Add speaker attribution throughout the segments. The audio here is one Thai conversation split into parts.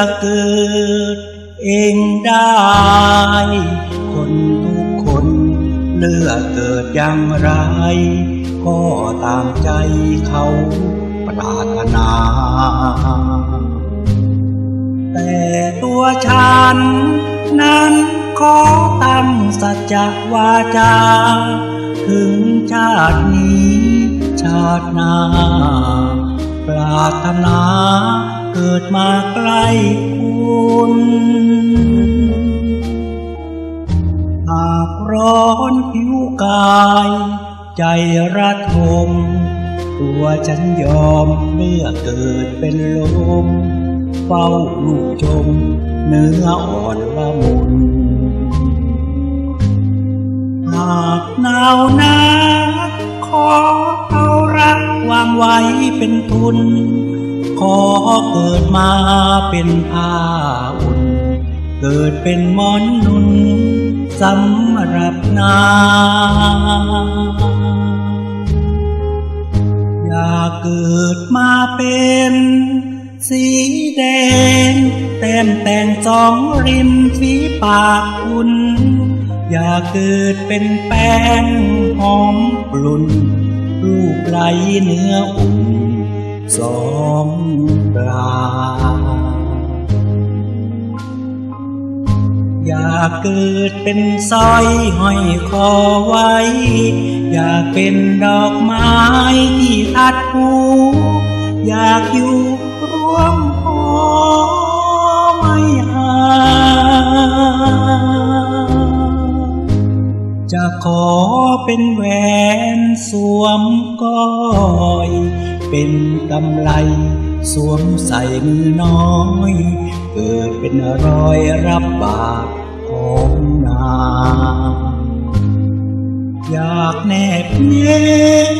Speaker 1: นเกเกิด เองได้ คนทุกคนเลือกเกิดอย่างไร ก็ตามใจเขาปรารถนา แต่ตัวฉัน นั้นขอตั้งสัจจะวาจา ถึงชาตินี้ ชาติหน้าปรารถนา เกิดมาใกล้คุณหากร้อนผิวกาย ใจระทม ตัวฉันยอมเมื่อเกิดเป็นลม เฝ้าลูกชม เนื้ออ่อนละมุนหากหนาวนักขอเอารักวางไว้เป็นทุน ขอเกิดมาเป็นผ้าอุ่น เกิดเป็นมอนนุนสำหรับนา อยากเกิดมาเป็น สีแดง แต้มแต่งสองริมฝีปากคุณ อยากเกิดเป็นแป้งหอมกลุ่นรูปไหลเนื้ออุ่น สองปลา อยากเกิดเป็นสร้อยห้อยคอไว้ อยากเป็นดอกไม้ที่ทัดหู อยากอยู่ร่วมหอไม่ห่างจะขอเป็นแหวนสวมก้อย เป็นกำไลสวมใส่มือน้อย เกิดเป็นรอยรับบาปของนางอยากแนบเย็น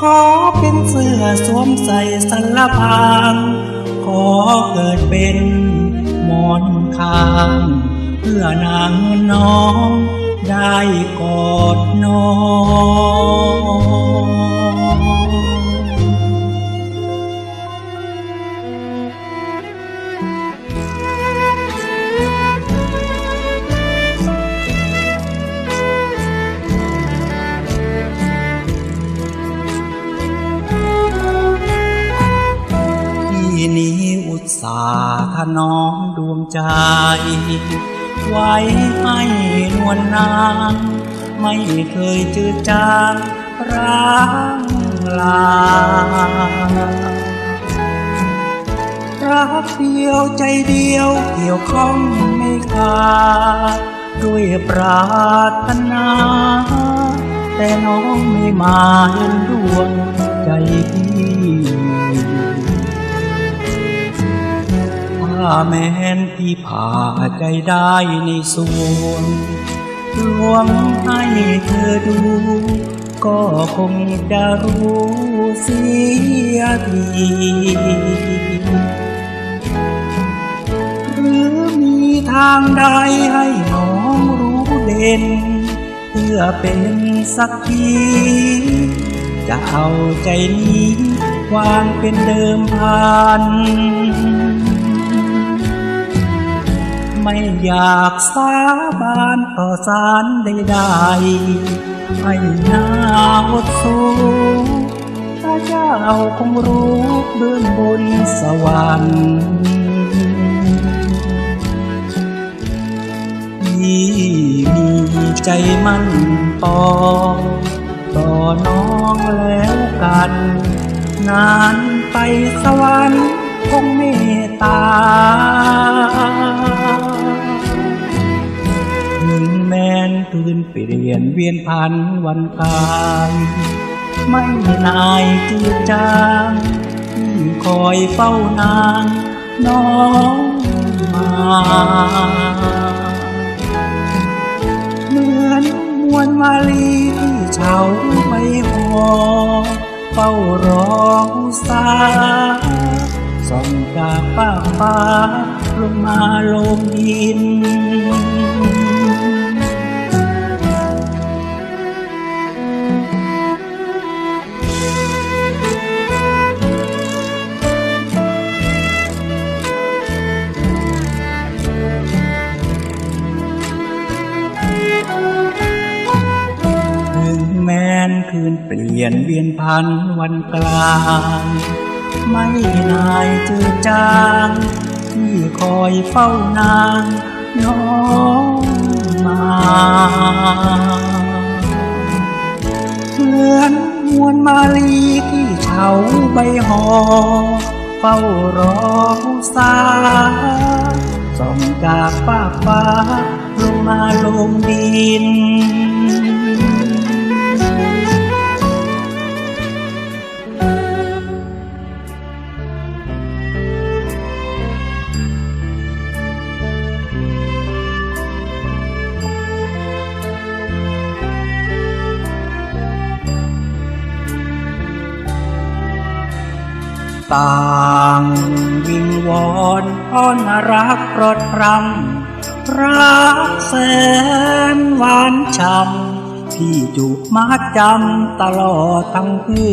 Speaker 1: ขอเป็นเสื้อสวมใส่สัลพางขอเกิดเป็นหมอนข้างเพื่อนางน้องได้กอดน้อง สาห์ถนอมดวงใจ ไว้ให้นวลนาง ไม่เคยจืดจางร้างลารักเดียวใจเดียวเกี่ยวข้องไม่ขาดด้วยปรารถนา แต่น้องไม่มาเห็นดวงใจพี่ แม้นพี่ผ่าใจได้ในส่วนลวงให้เธอดู ก็คงจะรู้เสียทีหรือมีทางใดให้น้องรู้เด่น เพื่อเป็นสักทีจะเอาใจนี้วางเป็นเดิมพัน ไม่อยากสาบานต่อสารใดๆให้หน้าอดสู้ถ้าเจ้าคงรู้เบื้องบนสวรรค์ที่มีใจมั่นต่อต่อน้องแล้วกัน นานไปสวรรค์คงเมตตา ถึงแมนคืนเปลี่ยนเวียนพันวันกายไม่นายจืดจางคอยเฝ้านางน้องมาเหมือนมวลมาลีที่เฉาไปหอเฝ้ารอสาส่องจากป้าฟ้า ลงมาลงดิน ถึงแม้นคืนเปลี่ยนเวียนพันวันกลาง ไม่นายจืดจาง ที่คอยเฝ้านางน้องมาเหมือนมวลมาลีที่เฉาใบหอเฝ้ารอสาส่องจากฟ้าฟ้าลงมาลงดิน อนอ้อนรักปรดรำรักแสนหวานช่ำที่จุกมาจำตลอดทั้งคื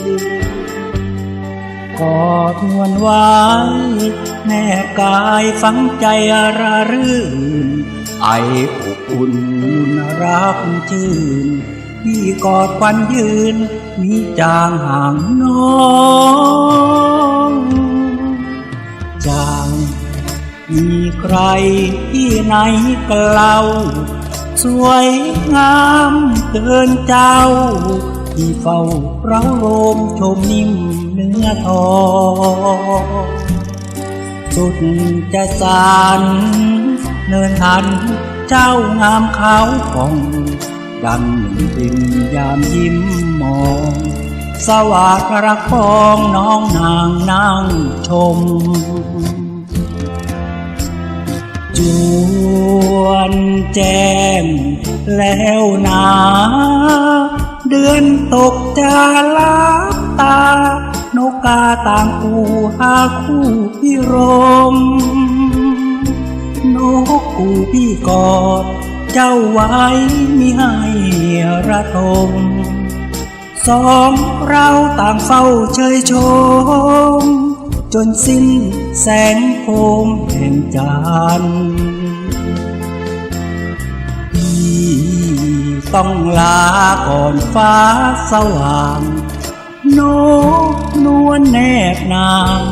Speaker 1: นกอดนวลไว้แน่กายฝังใจระรื่น ไออบอุ่นน่ารักชื่นพี่กอดควันยืน มีจางห่างน้อง จาง มีใครที่ไหนกเล่าสวยงามเกินเจ้า ที่เฝ้าเราโลมชมนิ่มเนื้อทองสุดจะสานเนินทันเจ้างามขาวผ่องดังหนึ่งปินยามยิ้มมอง สวาดรักฟองน้องนางนั่งชม จวนแจ้งแล้วนาเดือนตกจะลับตา นกกาต่างกูหาคู่พี่รม นกกูพี่กอด เจ้าไว้มิให้ระทม สองเราต่างเฝ้าเชยชม จนสิ้นแสงโคมแห่งจันทร์พี่ต้องลาก่อนฟ้าสว่างนกนวลแนบนาง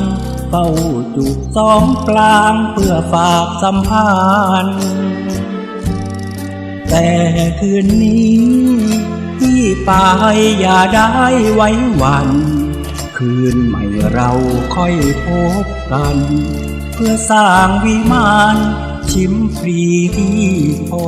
Speaker 1: เฝ้าจูบสองกลางเพื่อฝากสัมพันธ์แต่คืนนี้ ที่ไปอย่าได้ไว้วัน คืนใหม่เราค่อยพบกัน เพื่อสร้างวิมานชิมฟรีที่พอ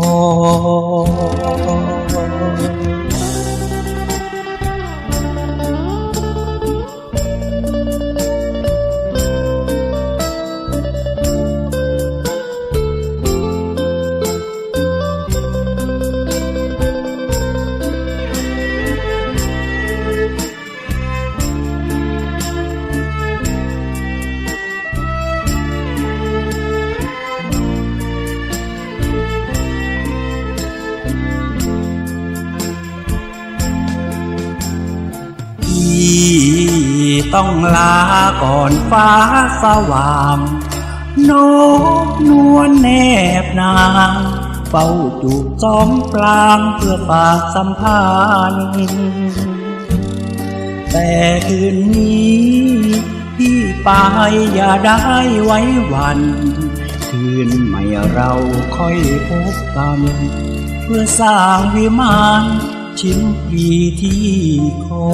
Speaker 1: ต้องลาก่อนฟ้าสว่างนกนวลแนบนางเฝ้าจูบจอมปลางเพื่อฝากสัมพันธ์แต่คืนนี้พี่ไปอย่าได้ไว้วัน คืนใหม่เราค่อยพบกัน เพื่อสร้างวิมาน ชิ้นปีที่คอ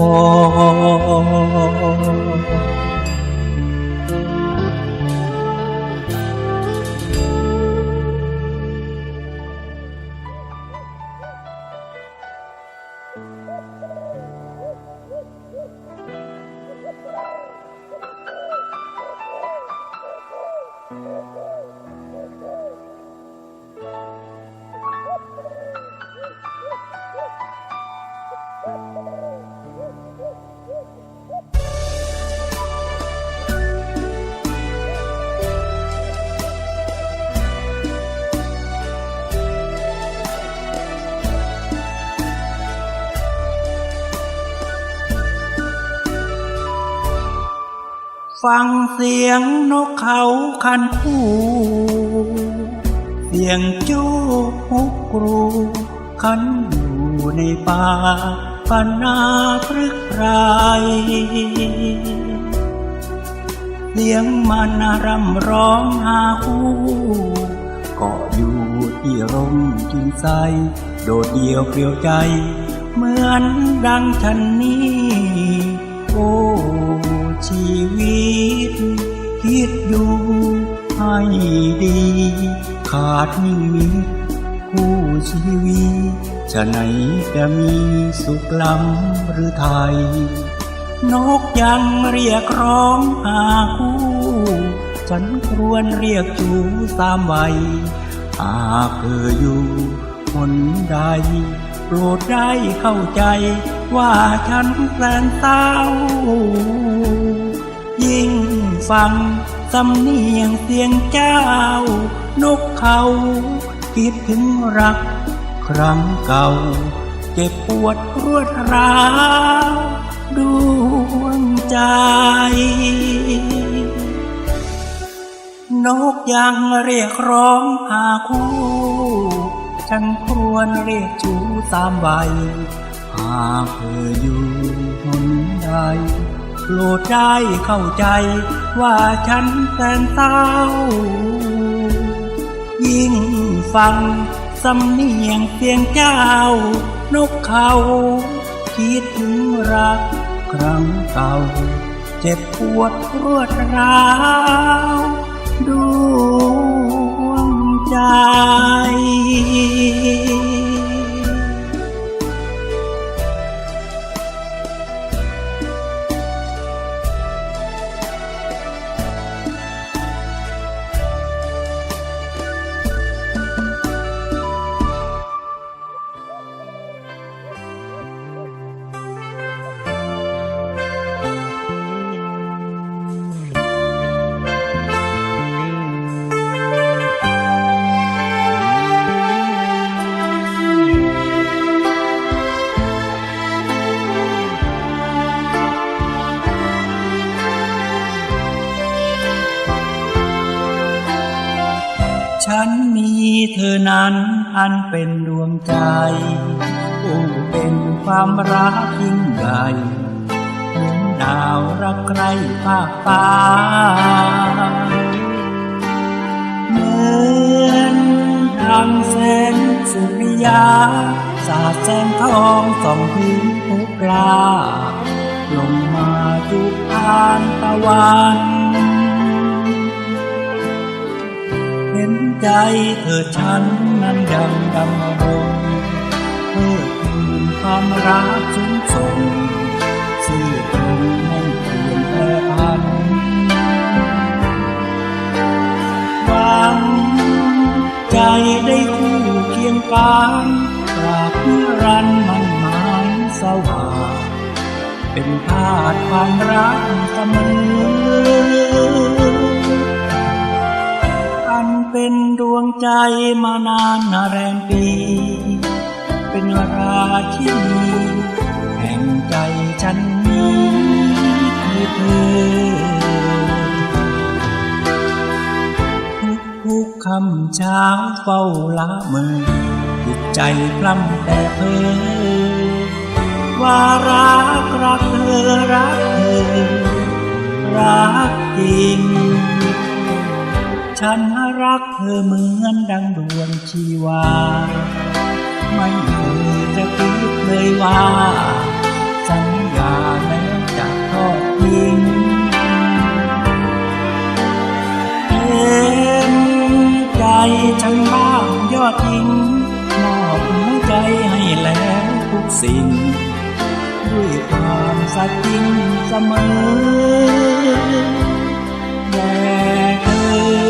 Speaker 1: ฟังเสียงนกเขาคันคู่ เสียงจูฮกกรูคันอยู่ในป่าปนาพฤกไรเสียงมันรำร้องหาคู่ก็อยู่ที่ร่มกินใสโดดเดี่ยวเปลี่ยวใจ เหมือนดังฉันนี้ โอ้ ชีวิต คิดดูให้ดี ขาดนิ่มิตคู่ชีวิต จะไหนจะมีสุขล้ำหรือไทย นกยังเรียกร้องหาคู่ ฉันควรเรียกจูตามวัยหากเธออยู่คนใด โปรดได้เข้าใจ ว่าฉันแสนเศร้า ยิ่งฟังสำเนียงเสียงเจ้า นกเขาคิดถึงรัก ครั้งเก่า เจ็บปวดรวดร้าวดวงใจ นกยังเรียกร้องหาคู่ ฉันควรเรียกชูตามใบากเธออยู่หนใดโปรดได้เข้าใจว่าฉันแสนเศร้า ยิ่งฟังสำเนียงเสียงเจ้า นกเขาคิดถึงรักครั้งเก่า เจ็บปวดรวดร้าวดวงใจ นั้นอันเป็นดวงใจโอ้เป็นความรักยิ่งใหญ่หมือนดาวรักใครภาคฟ้าเหมือนดังแสงสุริยา สาดแสงทองส่องพื้นทุกลาลงมาจุกทานตะวัน ห็นใจเธอฉันนั้นยังดำรงเพื่อคืนความรักสูงส่งสื่อตรงไม่เปลี่ยนแปรพันหวังใจได้คู่เคียงกันตราบนิรันดร์มันหมายสว่างเป็นธาตุความรักเสมอ เป็นดวงใจมานานนาแรมปี เป็นราชินีแห่งใจฉันนี้คือเธอ ทุกทุกๆคำเช้าเฝ้าละเมอจิตใจพลัำแต่เพ้อว่ารักรักเธอรักเธอรักจริง ฉันรักเธอเหมือนดังดวงชีวา ไม่เคยจะคิดเลยว่าสัญญาแล้วจะทอดทิ้งเต็มใจฉันบ้างยอดทิ้งมอบหัวใจให้แล้วทุกสิ่ง ด้วยความสัตย์จริงเสมอ Yeah.